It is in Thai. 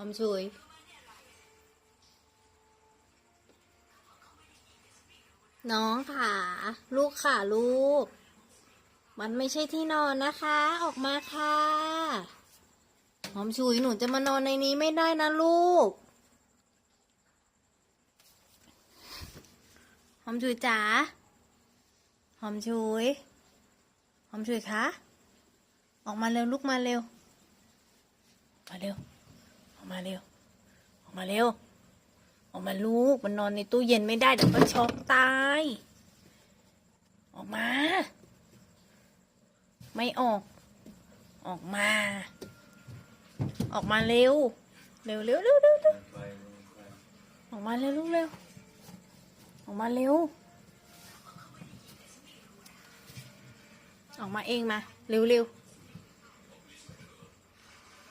อมชุยน้องค่ะ ลูกค่ะ ลูก มันไม่ใช่ที่นอนนะคะ ออกมาค่ะหอมฉุยหนูจะมานอนในนี้ไม่ได้นะลูกหอมฉุยจ๋าหอมฉุยหอมฉุยคะออกมาเร็วลูกมาเร็วมาเร็ว มาเร็ว ออกมาเร็ว ออกมาลูก มันนอนในตู้เย็นไม่ได้เดี๋ยวมันช็อกตาย ออกมา ไม่ออก ออกมา ออกมาเร็วเร็ว เร็วเร็วเร็วเร็วออกมาเร็วลูกเร็ว ออกมาเร็ว ออกมาเองมา เร็วเร็ว